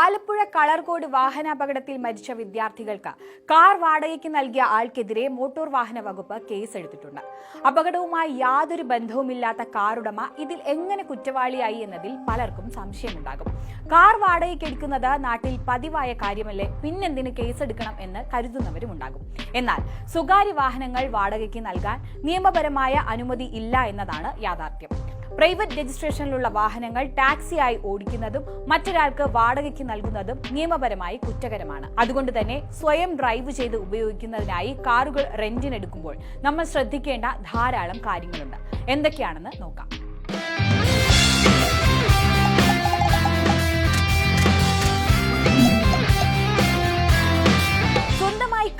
ആലപ്പുഴ കളർകോട് വാഹനാപകടത്തിൽ മരിച്ച വിദ്യാർത്ഥികൾക്ക് കാർ വാടകയ്ക്ക് നൽകിയ ആൾക്കെതിരെ മോട്ടോർ വാഹന വകുപ്പ് കേസെടുത്തിട്ടുണ്ട്. അപകടവുമായി യാതൊരു ബന്ധവുമില്ലാത്ത കാറുടമ ഇതിൽ എങ്ങനെ കുറ്റവാളിയായി എന്നതിൽ പലർക്കും സംശയമുണ്ടാകും. കാർ വാടകയ്ക്ക് എടുക്കുന്നത് നാട്ടിൽ പതിവായ കാര്യമല്ലേ? പിന്നെന്തിന് കേസെടുക്കണം എന്ന് കരുതുന്നവരും ഉണ്ടാകും എന്നാൽ സ്വകാര്യ വാഹനങ്ങൾ വാടകയ്ക്ക് നൽകാൻ നിയമപരമായ അനുമതി ഇല്ല എന്നതാണ് യാഥാർത്ഥ്യം. പ്രൈവറ്റ് രജിസ്ട്രേഷനിലുള്ള വാഹനങ്ങൾ ടാക്സിയായി ഓടിക്കുന്നതും മറ്റൊരാൾക്ക് വാടകയ്ക്ക് നൽകുന്നതും നിയമപരമായി കുറ്റകരമാണ്. അതുകൊണ്ട് തന്നെ സ്വയം ഡ്രൈവ് ചെയ്ത് ഉപയോഗിക്കുന്നതിനായി കാറുകൾ റെന്റിനെടുക്കുമ്പോൾ നമ്മൾ ശ്രദ്ധിക്കേണ്ട ധാരാളം കാര്യങ്ങളുണ്ട്. എന്തൊക്കെയാണെന്ന് നോക്കാം.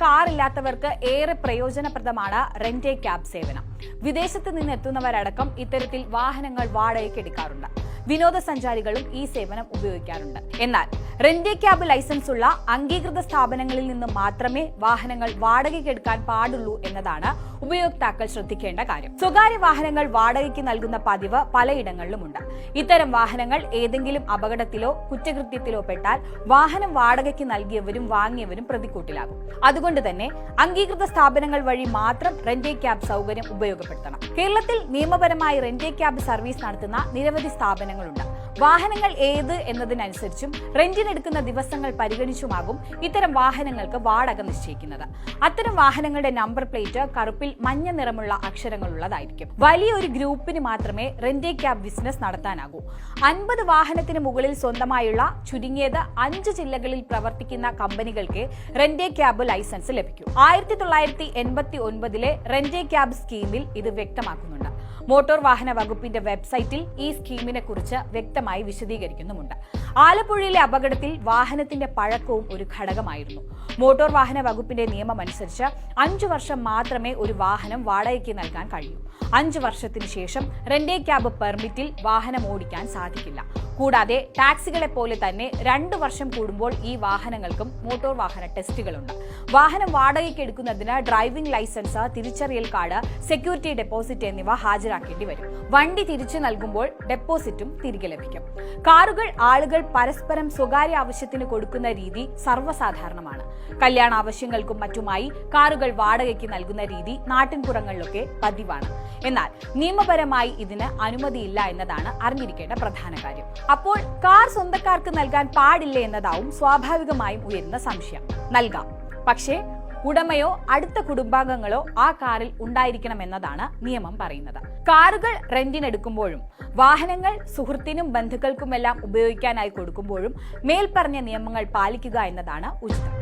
കാർ ഇല്ലാത്തവർക്ക് ഏറെ പ്രയോജനപ്രദമാണ് റെന്റ് ക്യാബ് സേവനം. വിദേശത്ത് നിന്ന് എത്തുന്നവരടക്കം ഇത്തരത്തിൽ വാഹനങ്ങൾ വാടകയ്ക്ക് എടുക്കാറുണ്ട്. വിനോദസഞ്ചാരികളും ഈ സേവനം ഉപയോഗിക്കാറുണ്ട്. എന്നാൽ റെന്റ് ക്യാബ് ലൈസൻസ് ഉള്ള അംഗീകൃത സ്ഥാപനങ്ങളിൽ നിന്ന് മാത്രമേ വാഹനങ്ങൾ വാടകയ്ക്ക് എടുക്കാൻ പാടുള്ളൂ എന്നതാണ് ഉപയോക്താക്കൾ ശ്രദ്ധിക്കേണ്ട കാര്യം. സ്വകാര്യ വാഹനങ്ങൾ വാടകയ്ക്ക് നൽകുന്ന പതിവ് പലയിടങ്ങളിലുമുണ്ട്. ഇത്തരം വാഹനങ്ങൾ ഏതെങ്കിലും അപകടത്തിലോ കുറ്റകൃത്യത്തിലോ പെട്ടാൽ വാഹനം വാടകയ്ക്ക് നൽകിയവരും വാങ്ങിയവരും പ്രതിക്കൂട്ടിലാകും. അതുകൊണ്ട് തന്നെ അംഗീകൃത സ്ഥാപനങ്ങൾ വഴി മാത്രം റെന്റ് ക്യാബ് സൗകര്യം ഉപയോഗപ്പെടുത്തണം. കേരളത്തിൽ നിയമപരമായി റെന്റ് ക്യാബ് സർവീസ് നടത്തുന്ന നിരവധി സ്ഥാപനങ്ങളുണ്ട് വാഹനങ്ങൾ ഏത് എന്നതിനനുസരിച്ചും റെന്റിനെടുക്കുന്ന ദിവസങ്ങൾ പരിഗണിച്ചുമാകും ഇത്തരം വാഹനങ്ങൾക്ക് വാടക നിശ്ചയിക്കുന്നത്. അത്തരം വാഹനങ്ങളുടെ നമ്പർ പ്ലേറ്റ് കറുപ്പിൽ മഞ്ഞ നിറമുള്ള അക്ഷരങ്ങളുള്ളതായിരിക്കും. വലിയൊരു ഗ്രൂപ്പിന് മാത്രമേ റെന്റേ ക്യാബ് ബിസിനസ് നടത്താനാകൂ. അൻപത് വാഹനത്തിന് മുകളിൽ സ്വന്തമായുള്ള ചുരുങ്ങിയത് അഞ്ച് ജില്ലകളിൽ പ്രവർത്തിക്കുന്ന കമ്പനികൾക്ക് റെന്റേ ക്യാബ് ലൈസൻസ് ലഭിക്കും. ആയിരത്തി തൊള്ളായിരത്തി എൺപത്തി ഒൻപതിലെ റെന്റേ ക്യാബ് സ്കീമിൽ ഇത് വ്യക്തമാക്കുന്നുണ്ട്. മോട്ടോർ വാഹന വകുപ്പിന്റെ വെബ്സൈറ്റിൽ ഈ സ്കീമിനെ കുറിച്ച് വ്യക്തമായി വിശദീകരിക്കുന്നുമുണ്ട്. ആലപ്പുഴയിലെ അപകടത്തിൽ വാഹനത്തിന്റെ പഴക്കവും ഒരു ഘടകമായിരുന്നു. മോട്ടോർ വാഹന വകുപ്പിന്റെ നിയമം അനുസരിച്ച് അഞ്ചു വർഷം മാത്രമേ ഒരു വാഹനം വാടകയ്ക്ക് നൽകാൻ കഴിയൂ. അഞ്ചു വർഷത്തിന് ശേഷം റെന്റേ ക്യാബ് പെർമിറ്റിൽ വാഹനം ഓടിക്കാൻ സാധിക്കില്ല. കൂടാതെ ടാക്സികളെ പോലെ തന്നെ രണ്ടു വർഷം കൂടുമ്പോൾ ഈ വാഹനങ്ങൾക്കും മോട്ടോർ വാഹന ടെസ്റ്റുകളുണ്ട്. വാഹനം വാടകയ്ക്ക് എടുക്കുന്നതിന് ഡ്രൈവിംഗ് ലൈസൻസ് തിരിച്ചറിയൽ കാർഡ് സെക്യൂരിറ്റി ഡെപ്പോസിറ്റ് എന്നിവ ഹാജരാക്കേണ്ടി വരും. വണ്ടി തിരിച്ചു നൽകുമ്പോൾ ഡെപ്പോസിറ്റും തിരികെ ലഭിക്കും. കാറുകൾ ആളുകൾ പരസ്പരം സ്വകാര്യ ആവശ്യത്തിന് കൊടുക്കുന്ന രീതി സർവസാധാരണമാണ്. കല്യാണ ആവശ്യങ്ങൾക്കും മറ്റുമായി കാറുകൾ വാടകയ്ക്ക് നൽകുന്ന രീതി നാട്ടിൻപുറങ്ങളിലൊക്കെ പതിവാണ്. എന്നാൽ നിയമപരമായി ഇതിന് അനുമതിയില്ല എന്നതാണ് അറിഞ്ഞിരിക്കേണ്ട പ്രധാന കാര്യം. അപ്പോൾ കാർ സ്വന്തക്കാർക്ക് നൽകാൻ പാടില്ല എന്നതാവും സ്വാഭാവികമായും ഉയരുന്ന സംശയം. നൽകാം. പക്ഷേ ഉടമയോ അടുത്ത കുടുംബാംഗങ്ങളോ ആ കാറിൽ ഉണ്ടായിരിക്കണം എന്നതാണ് നിയമം പറയുന്നത്. കാറുകൾ റെന്റിനെടുക്കുമ്പോഴും വാഹനങ്ങൾ സുഹൃത്തിനും ബന്ധുക്കൾക്കുമെല്ലാം ഉപയോഗിക്കാനായി കൊടുക്കുമ്പോഴും മേൽപ്പറഞ്ഞ നിയമങ്ങൾ പാലിക്കുക എന്നതാണ് ഉചിതം.